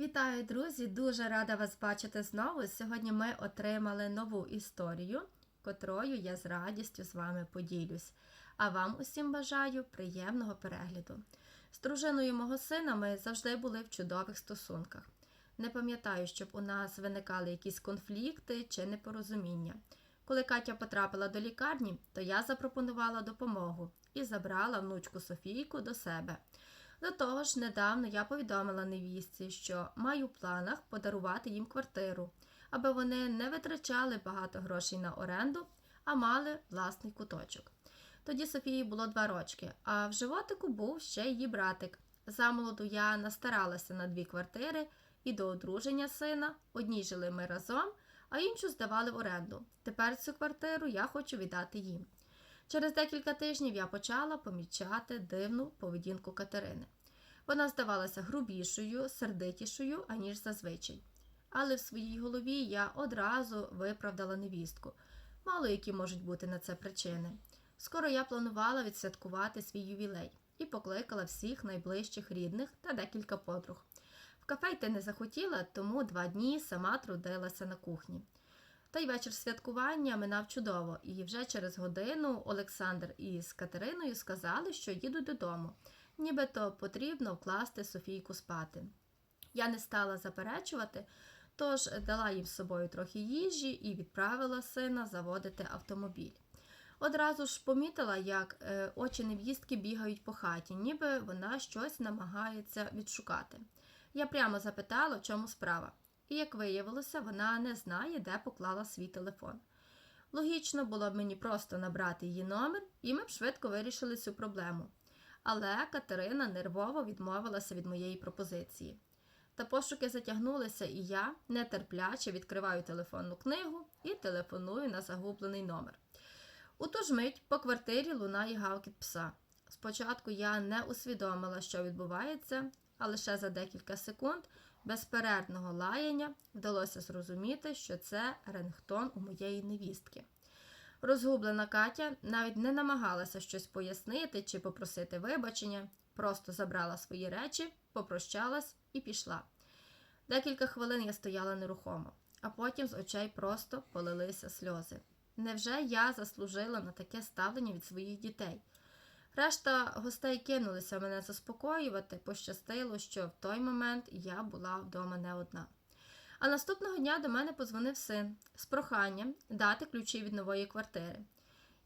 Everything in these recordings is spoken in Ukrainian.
Вітаю, друзі! Дуже рада вас бачити знову. Сьогодні ми отримали нову історію, котрою я з радістю з вами поділюсь. А вам усім бажаю приємного перегляду. З дружиною мого сина ми завжди були в чудових стосунках. Не пам'ятаю, щоб у нас виникали якісь конфлікти чи непорозуміння. Коли Катя потрапила до лікарні, то я запропонувала допомогу і забрала внучку Софійку до себе. До того ж, недавно я повідомила невістці, що маю в планах подарувати їм квартиру, аби вони не витрачали багато грошей на оренду, а мали власний куточок. Тоді Софії було два рочки, а в животику був ще її братик. Замолоду я настаралася на дві квартири і до одруження сина. Одній жили ми разом, а іншу здавали в оренду. Тепер цю квартиру я хочу віддати їм. Через декілька тижнів я почала помічати дивну поведінку Катерини. Вона здавалася грубішою, сердитішою, аніж зазвичай. Але в своїй голові я одразу виправдала невістку. Мало які можуть бути на це причини. Скоро я планувала відсвяткувати свій ювілей і покликала всіх найближчих рідних та декілька подруг. В кафе йти не захотіла, тому два дні сама трудилася на кухні. Та й вечір святкування минав чудово, і вже через годину Олександр із Катериною сказали, що їдуть додому, нібито потрібно вкласти Софійку спати. Я не стала заперечувати, тож дала їм з собою трохи їжі і відправила сина заводити автомобіль. Одразу ж помітила, як е, очі невістки бігають по хаті, ніби вона щось намагається відшукати. Я прямо запитала, в чому справа. І, як виявилося, вона не знає, де поклала свій телефон. Логічно було б мені просто набрати її номер, і ми б швидко вирішили цю проблему. Але Катерина нервово відмовилася від моєї пропозиції. Та пошуки затягнулися, і я нетерпляче відкриваю телефонну книгу і телефоную на загублений номер. У ту ж мить по квартирі лунає гавкіт пса. Спочатку я не усвідомила, що відбувається, а лише за декілька секунд безперервного лаяння вдалося зрозуміти, що це рингтон у моєї невістки. Розгублена Катя навіть не намагалася щось пояснити чи попросити вибачення, просто забрала свої речі, попрощалась і пішла. Декілька хвилин я стояла нерухомо, а потім з очей просто полилися сльози. Невже я заслужила на таке ставлення від своїх дітей? Решта гостей кинулися мене заспокоювати, пощастило, що в той момент я була вдома не одна. А наступного дня до мене позвонив син з проханням дати ключі від нової квартири.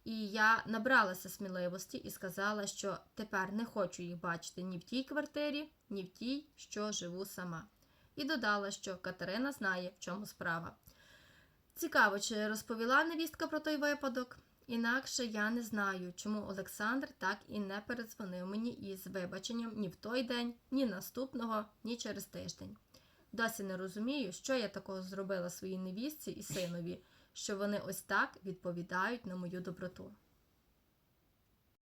І я набралася сміливості і сказала, що тепер не хочу їх бачити ні в тій квартирі, ні в тій, що живу сама. І додала, що Катерина знає, в чому справа. Цікаво, чи розповіла невістка про той випадок. Інакше я не знаю, чому Олександр так і не передзвонив мені із вибаченням ні в той день, ні наступного, ні через тиждень. Досі не розумію, що я такого зробила своїй невістці і синові, що вони ось так відповідають на мою доброту.